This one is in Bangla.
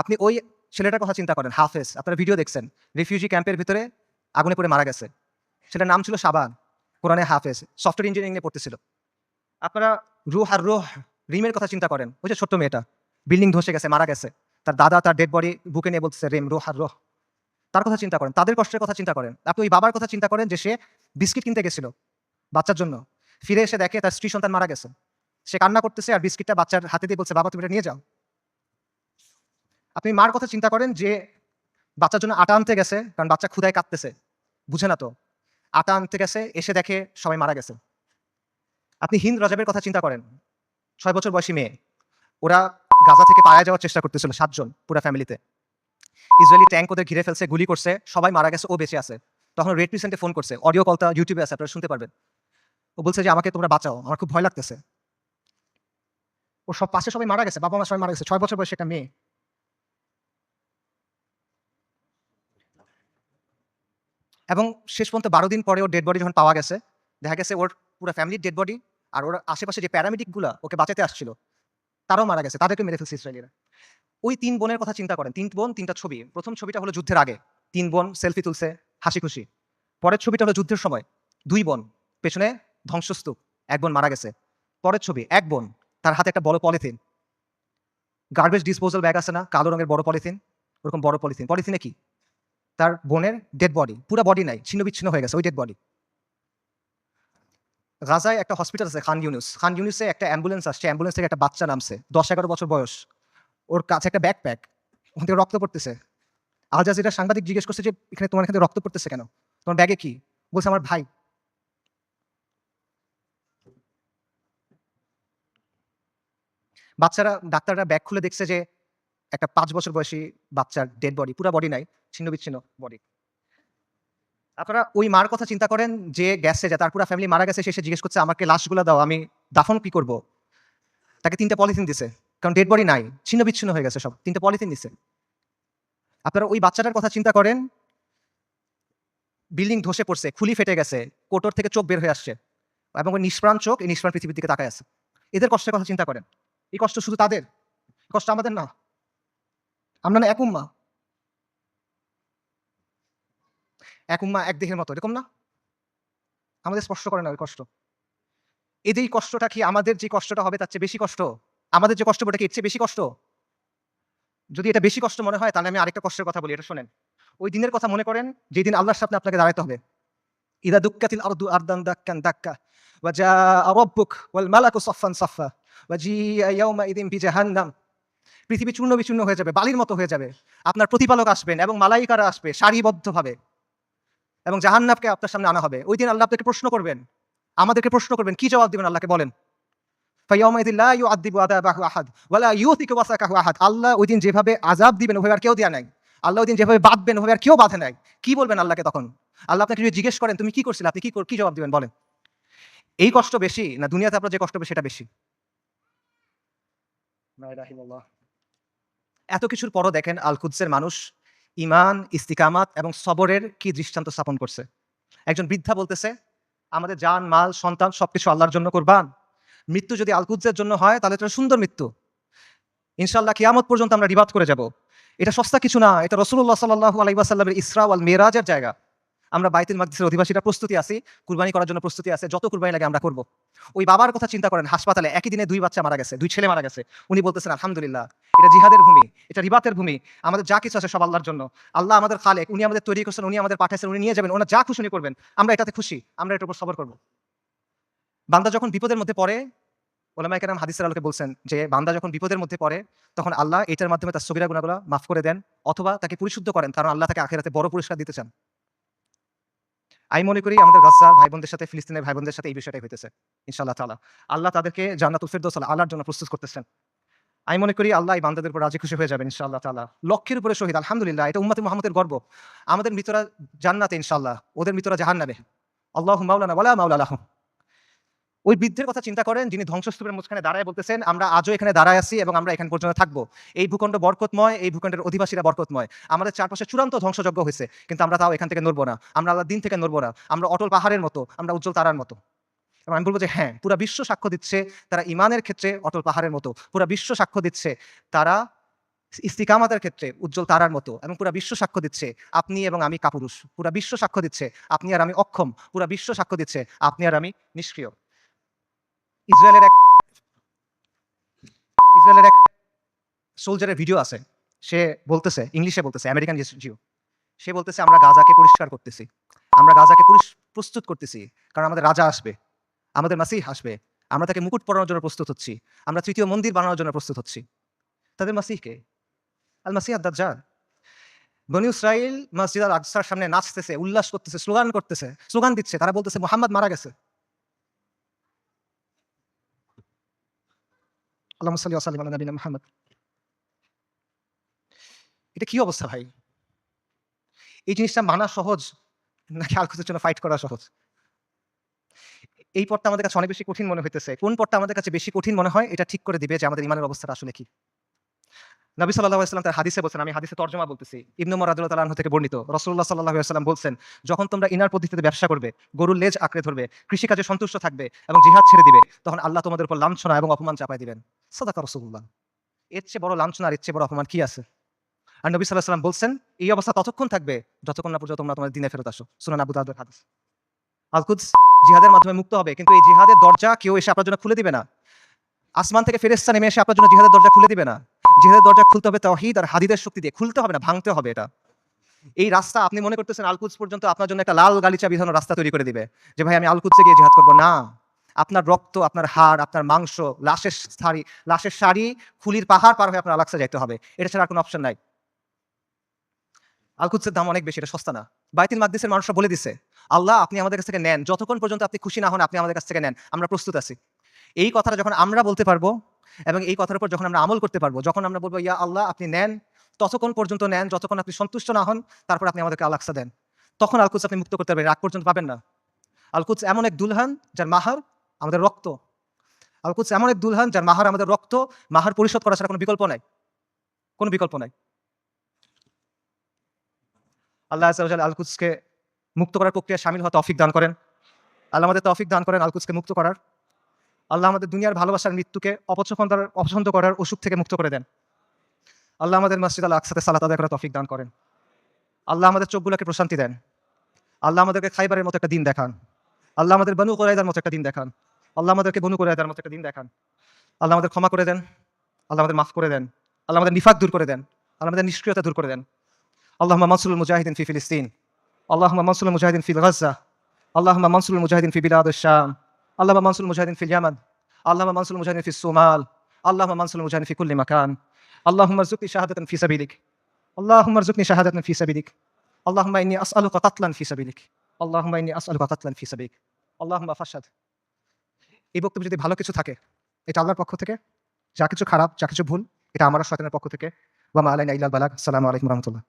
আপনি ওই ছেলেটার কথা চিন্তা করেন, হাফেজ, আপনারা ভিডিও দেখছেন রিফিউজি ক্যাম্পের ভিতরে আগুনে পড়ে মারা গেছে। সেটার নাম ছিল সাবান, কোরআনে হাফেজ সফটওয়্যার ইঞ্জিনিয়ারিং নিয়ে পড়তেছিল। আপনারা রুহ আর রোহ, রিমের কথা চিন্তা করেন, ওই যে ছোট্ট মেয়েটা বিল্ডিং ধসে গেছে, মারা গেছে, তার দাদা তার ডেড বডি বুকে নিয়ে বলতেছে, রেম, রোহ আর রোহ। তার কথা চিন্তা করেন, তাদের কষ্টের কথা চিন্তা করেন। আপনি ওই বাবার কথা চিন্তা করেন যে সে বিস্কিট কিনতে গেছিল, বাচ্চার জন্য। ফিরে এসে দেখে তার স্ত্রী সন্তান মারা গেছে। সে কান্না করতেছে আর বিস্কিটটা বাচ্চার হাতে দিয়ে বলছে, বাবা, তুমি এটা নিয়ে যাও। আপনি মার কথা চিন্তা করেন যে বাচ্চার জন্য আটা আনতে গেছে, কারণ বাচ্চা ক্ষুদায় কাঁদতেছে। বুঝে না তো? আটা আনতে গেছে, এসে দেখে সবাই মারা গেছে। আপনি হিন্দ রজাবের কথা চিন্তা করেন। ছয় বছর বয়সী মেয়ে। ওরা গাজা থেকে পায়ে যাওয়ার চেষ্টা করতেছিল সাতজন পুরো ফ্যামিলিতে। ইসরায়েলি ট্যাঙ্ক ওদের ঘিরে ফেলছে, গুলি করছে, সবাই মারা গেছে, ও বেঁচে আছে। তখন রেড পিসেন্টে ফোন করছে অডিও কলটা ইউটিউবে আছে, আপনারা শুনতে পারবেন। ও বলছে যে, আমাকে তোমরা বাঁচাও, আমার খুব ভয় লাগতেছে। ওর সব পাশে সবাই মারা গেছে বাবা মা সবাই মারা গেছে, ছয় বছর বয়সে একটা মেয়ে। এবং শেষ পর্যন্ত বারো দিন পরে ওর ডেড বডি যখন পাওয়া গেছে, দেখা গেছে ওর পুরো ফ্যামিলির ডেড বডি আর ওর আশেপাশে যে প্যারামেডিকগুলো ওকে বাঁচাতে আসছিল, তারাও মারা গেছে, তাদেরকে মেরে ফেলছে ইসরায়েলিরা। ওই তিন বোনের কথা চিন্তা করেন, তিন বোন, তিনটা ছবি। প্রথম ছবিটা হলো যুদ্ধের আগে, তিন বোন সেলফি তুলছে, হাসি খুশি। পরের ছবিটা হলো যুদ্ধের সময়, দুই বোন, পেছনে ধ্বংসস্তূপ, এক বোন মারা গেছে। পরের ছবি, এক বোন, তার হাতে একটা বড় পলিথিন। গার্বেজ ডিসপোজাল ব্যাগ আছে না, কালো রঙের বড় পলিথিন, ওরকম বড় পলিথিন। পলিথিনে কি? তার বোনের ডেড বডি পুরো বডি নাই, ছিন্ন বিচ্ছিন্ন হয়ে গেছে, ওই ডেড বডি গাজায় একটা হসপিটাল আছে খান ইউনুস। খান ইউনুসে একটা অ্যাম্বুলেন্স আসছে অ্যাম্বুলেন্স থেকে একটা বাচ্চা নামছে, দশ এগারো বছর বয়স। ওর কাছে একটা ব্যাকপ্যাক ওখান থেকে রক্ত পড়তেছে। আল জাজিরা সাংবাদিক জিজ্ঞেস করছে যে, এখানে তোমার এখানে রক্ত পড়তেছে কেন? তোমার ব্যাগে কি? বলছে, আমার ভাই। বাচ্চারা, ডাক্তাররা ব্যাগ খুলে দেখছে যে, একটা পাঁচ বছর বয়সী বাচ্চার ডেড বডি পুরো বডি নাই। ছিন্ন বিচ্ছিন্ন বডি আপনারা ওই মার কথা চিন্তা করেন যে গেছে, যে তার পুরো ফ্যামিলি মারা গেছে, সে জিজ্ঞেস করছে, আমাকে লাশগুলো দাও, আমি দাফন কি করব? তাকে তিনটা পলিথিন দিছে, কারণ ডেড বডি নাই, ছিন্ন বিচ্ছিন্ন হয়ে গেছে সব, তিনটা পলিথিন দিছে। আপনারা ওই বাচ্চাটার কথা চিন্তা করেন বিল্ডিং ধসে পড়ছে, খুলি ফেটে গেছে, কোটর থেকে চোখ বের হয়ে আসছে, এবং ওই নিষ্প্রাণ চোখ এই নিষ্প্রাণ পৃথিবীর দিকে তাকায় আছে। এদের কষ্টের কথা চিন্তা করেন। এই কষ্ট শুধু তাদের কষ্ট আমাদের না। আমরা না এক উম্মা। এক উম্মা এক দেহের মতো, এরকম না? আমাদের স্পষ্ট করে না ওই কষ্ট। এই কষ্টটা কি আমাদের যে কষ্টটা হবে তার চেয়ে বেশি কষ্ট? আমাদের যে কষ্ট ওটা কি চেয়ে বেশি কষ্ট? যদি এটা বেশি কষ্ট মনে হয়, তাহলে আমি আরেকটা কষ্টের কথা বলি, এটা শোনেন। ওই দিনের কথা মনে করেন যেদিন আল্লাহর সাথে আপনাকে দাঁড়াতে হবে। ইদা দুক্কাতিল আর দান দাক্কান দাক্কা বা জা রব্বুক ওয়াল মালাকু সাফফান সাফফা, ওয়া জিয়া ইয়াউমা ইদিন জাহান্নাম। পৃথিবী চূর্ণ বিচূর্ণ হয়ে যাবে, বালির মতো হয়ে যাবে। আপনার প্রতিপালক আসবেন এবং মালাইকারা আসবে সারিবদ্ধভাবে। এবং জাহান্নাবকে আপনার সামনে আনা হবে। ওই দিন আল্লাহ আপনাকে প্রশ্ন করবেন। আমাদেরকে প্রশ্ন করবেন কি জবাব দেবেন আল্লাহকে বলেন? আল্লাহ ওই দিন যেভাবে আজাব দিবেন ওভাবে আর কেউ দেওয়া নাই। আল্লাহ ওই দিন যেভাবে বাঁধবেন ওভাবে আর কেউ বাঁধে নাই। কি বলবেন আল্লাহকে তখন? আল্লাহ আপনাকে যদি জিজ্ঞেস করেন তুমি কি করছিলে? আপনি কি কি জবাব দিবেন? বলেন। এই কষ্ট বেশি না দুনিয়াতে আপনার যে কষ্ট সেটা বেশি। এত কিছুর পরও দেখেন আলকুদ্সের মানুষ ইমান, ইস্তিকামাত এবং সবরের কি দৃষ্টান্ত স্থাপন করছে? একজন বৃদ্ধা বলতেছে, আমাদের যান মাল, সন্তান সবকিছু আল্লাহর জন্য করবান। মৃত্যু যদি আল জন্য হয়, তাহলে এটা সুন্দর মৃত্যু। ইনশাল্লাহ কিয়ামত পর্যন্ত আমরা রিবাদ করে যাব। এটা সস্তা কিছু না, এটা রসুল্লাহ সাল্লাহ আলাইসাল্লামের ইসরা আল মেরাজের জায়গা। আমরা বাইতুল মাকদিসের অধিবাসীরা প্রস্তুতি আছি, কুরবানি করার জন্য প্রস্তুতি আছে, যত কুরবানি লাগে আমরা করব। ওই বাবার কথা চিন্তা করেন, হাসপাতালে একই দিনে দুই বাচ্চা মারা গেছে, দুই ছেলে মারা গেছে। উনি বলতেছেন, আলহামদুলিল্লাহ, এটা জিহাদের ভূমি, এটা রিবাতের ভূমি, আমাদের যা কিছু আছে সব আল্লাহর জন্য। আল্লাহ আমাদের খালেক, উনি আমাদের তৈরি করছেন, উনি আমাদের পাঠাইছেন, উনি নিয়ে যাবেন, ওনার যা খুশি করবেন। আমরা এটাতে খুশি, আমরা এটার উপর সবর করব। বান্দা যখন বিপদের মধ্যে পড়ে ওলামাই কেরাম হাদিসের আলোকে বলছেন যে, বান্দা যখন বিপদের মধ্যে পড়ে, তখন আল্লাহ এটার মাধ্যমে তার সগিরা গুণাগুলো মাফ করে দেন, অথবা তাকে পরিশুদ্ধ করেন, কারণ আল্লাহ তাকে আখেরাতে বড় পুরস্কার দিতে চান। আমি মনে করি আমাদের গাছার ভাই বোনদের সাথে, ফিলিস্তিনের ভাই বোনদের সাথে এই বিষয়টাই হইতেছে, ইনশাআল্লাহ তালা আল্লাহ তাদেরকে জান্নাতুল ফেরদৌস আল আল্লাহর জন্য প্রস্তুত করতেছেন। আমি মনে করি আল্লাহ এই বান্দাদের উপর রাজি খুশি হয়ে যাবেন, ইনশাআল্লাহ তালা লক্ষ্যের উপরে শহীদ, আলহামদুলিল্লাহ, এটা উম্মতে মোহাম্মদের গর্ব। আমাদের মৃতরা জান্নাতে ইনশাল্লাহ ওদের মৃতরা জাহান্নাবে আল্লাহ মাউলানা বলা লাহু। ওই বৃদ্ধের কথা চিন্তা করেন, যিনি ধ্বংসস্তূপের মাঝখানে দাঁড়ায় বলতেছেন, আমরা আজও এখানে দাঁড়ায় আছি এবং আমরা এখানে পর্যন্ত থাকব। এই ভূখণ্ড বরকতময়, এই ভূখণ্ডের অধিবাসীরা বরকতময়। আমাদের চারপাশে চূড়ান্ত ধ্বংসযজ্ঞ হয়েছে, কিন্তু আমরা তাও এখান থেকে নড়বো না। আমরা আল্লাহ দিন থেকে নড়বো না। আমরা অটল পাহাড়ের মতো, আমরা উজ্জ্বল তারার মতো। আমি বলব যে হ্যাঁ পুরা বিশ্ব সাক্ষ্য দিচ্ছে, তারা ইমানের ক্ষেত্রে অটল পাহাড়ের মতো। পুরা বিশ্ব সাক্ষ্য দিচ্ছে, তারা ইস্তিকামাতের ক্ষেত্রে উজ্জ্বল তারার মতো। এবং পুরা বিশ্ব সাক্ষ্য দিচ্ছে, আপনি এবং আমি কাপুরুষ। পুরা বিশ্ব সাক্ষ্য দিচ্ছে, আপনি আর আমি অক্ষম। পুরা বিশ্ব সাক্ষ্য দিচ্ছে, আপনি আর আমি নিষ্ক্রিয়। ইসরায়েলের এক ইসরায়েলের এক সোলজারের ভিডিও আছে। সে বলতেছে, ইংলিশে বলতেছে, আমেরিকান জিও, সে বলতেছে, আমরা গাজাকে পরিষ্কার করতেছি। আমরা গাজাকে প্রস্তুত করতেছি, কারণ আমাদের রাজা আসবে, আমাদের মাসিহ আসবে, আমরা তাকে মুকুট পরানোর জন্য প্রস্তুত হচ্ছি, আমরা তৃতীয় মন্দির বানানোর জন্য প্রস্তুত হচ্ছি। তাদের মাসিহকে আল মাসিহ আদাজ্জাল বনি ইসরাইল মসজিদ আল আকসার সামনে নাচতেছে, উল্লাস করতেছে, স্লোগান করতেছে, স্লোগান দিচ্ছে, তারা বলতেছে, মোহাম্মদ মারা গেছে। আল্লাহ সাল্লি আসালিম আল্লাহ নবীন মোহাম্মদ। এটা কি অবস্থা ভাই? এই জিনিসটা মানা সহজ নাকি আলকুতের জন্য ফাইট করা সহজ? এই পথটা আমাদের কাছে অনেক বেশি কঠিন মনে হইতেছে। কোন পথটা আমাদের কাছে বেশি কঠিন মনে হয়, এটা ঠিক করে দিবে যে আমাদের ইমানের অবস্থাটা আসলে কি। নবী সাল্লাহ সাল্লাম তার হাদিসে বলছেন, আমি হাদিসে তর্জমা বলতেছি। ইবনু মরাদুল্লাহ তালাহ থেকে বর্ণিত রসুল্লাহ সাল্লাহ সাল্লাম বলছেন, যখন তোমরা ইনার পদ্ধতিতে ব্যবসা করবে, গরুর লেজ আঁকড়ে ধরবে, কৃষিকাজে সন্তুষ্ট থাকবে এবং জিহাদ ছেড়ে দিবে, তখন আল্লাহ তোমাদের উপর লাঞ্ছনা এবং অপমান চাপাই দিবেন। সদাকা রসুল্লাহ এর চেয়ে বড় লাঞ্ছনা আর বড় অপমান কি আছে? আর নবী সাল্লাহ সাল্লাম বলছেন, এই অবস্থা ততক্ষণ থাকবে যতক্ষণ না পর্যন্ত তোমরা তোমার দিনে ফেরত আসো। সুনান আবু দাউদের হাদিস। আলকুদ জিহাদের মাধ্যমে মুক্ত হবে, কিন্তু এই জিহাদের দরজা কেউ এসে আপনার জন্য খুলে দিবে না। আসমান থেকে ফেরেস্তা নেমে এসে আপনার জন্য জিহাদের দরজা খুলে দিবে না। জিহাদের দরজা খুলতে হবে তহিদ আর হাদিদের শক্তি দিয়ে। খুলতে হবে না, ভাঙতে হবে এটা। এই রাস্তা আপনি মনে করতেছেন আলকুদ পর্যন্ত আপনার জন্য একটা লাল গালিচা বিধানো রাস্তা তৈরি করে দিবে। যে ভাই, আমি আলকুদসে গিয়ে জিহাদ করব। না, আপনার রক্ত, আপনার হাড়, আপনার মাংস, লাশের শাড়ি লাশের শাড়ি খুলির পাহাড় পার হয়ে আপনার আলাক্সা যাইতে হবে। এটা ছাড়া আর কোনো অপশন নাই। আলকুদসের দাম অনেক বেশি, এটা সস্তা না। বাইতিল মাকদিসের মানুষরা বলে দিছে, আল্লাহ, আপনি আমাদের কাছ থেকে নেন। যতক্ষণ পর্যন্ত আপনি খুশি না হন, আপনি আমাদের কাছ থেকে নেন। আমরা প্রস্তুত আছি। এই কথাটা যখন আমরা বলতে পারব এবং এই কথার উপর যখন আমরা আমল করতে পারব, যখন আমরা বলব, ইয়া আল্লাহ, আপনি নেন, ততক্ষণ পর্যন্ত নেন, যতক্ষণ আপনি সন্তুষ্ট না হন, তারপর আপনি আমাদেরকে আলাক্সা দেন। তখন আলকুচ আপনি মুক্ত করতে পারবেন আগ পর্যন্ত পাবেন না। আলকুচ এমন এক দুলহান যার মাহার আমাদের রক্ত। আলকুচ এমন এক দুলহান যার মাহার আমাদের রক্ত, মাহার পরিশোধ করা ছাড়া কোনো বিকল্প নাই। কোনো বিকল্প নাই। আল্লাহ আলকুচকে মুক্ত করার প্রক্রিয়া সামিল হওয়া তৌফিক দান করেন। আল্লাহ আমাদের তফিক দান করেন আলকুচকে মুক্ত করার। আল্লাহ আমাদের দুনিয়ার ভালোবাসার মৃত্যুকে অপছন্দ অপছন্দ করার অসুখ থেকে মুক্ত করে দেন। আল্লাহ আমাদের মসজিদ আল আকসাতে সালাত আদায় করার তৌফিক দান করেন। আল্লাহ আমাদের চোখগুলোকে প্রশান্তি দেন। আল্লাহ আমাদেরকে খাইবারের মতো একটা দিন দেখান। আল্লাহ আমাদের বনু কোরাইদার মতো একটা দিন দেখান। আল্লাহ আমাদেরকে বনু কোরাইদার মতো একটা দিন দেখান। আল্লাহ আমাদের ক্ষমা করে দেন। আল্লাহ আমাদের মাফ করে দেন। আল্লাহ আমাদের নিফাক দূর করে দেন। আল্লাহ আমাদের নিষ্ক্রিয়তা দূর করে দেন। আল্লাহ মানসুল মুজাহিদিন ফি ফিলিস্তিন। আল্লাহ মানসুল মুজাহিদিন ফি গাজা আল্লাহ মানসুল মুজাহিদিন ফি বিলাদ শাম। আল্লাহ মনসুল মুজাহিদিন ফিল জামান আল্লাহ মনসুল মুজাহিদিন ফি সোমাল আল্লাহ মানসুল মুজাহিদিন ফি কুল্লি মাকান আল্লাহ মারজুকনি শাহাদাতান ফি সাবিলিক আল্লাহ মারজুকনি শাহাদাতান ফি সাবিলিক আল্লাহ ইন্নি আসআলুকা কাতলান ফি সাবিলিক আল্লাহ ইন্নি আসআলুকা কাতলান ফি সাবিলিক আল্লাহ ফাসাদ এই বক্তব্য যদি ভালো কিছু থাকে, এটা আল্লাহর পক্ষ থেকে, যা কিছু খারাপ, যা কিছু ভুল, এটা আমার শয়তানের পক্ষ থেকে। বা মা আলাইনা ইল্লাল বালাগ। আলাইকুম রহমতুল্লাহ।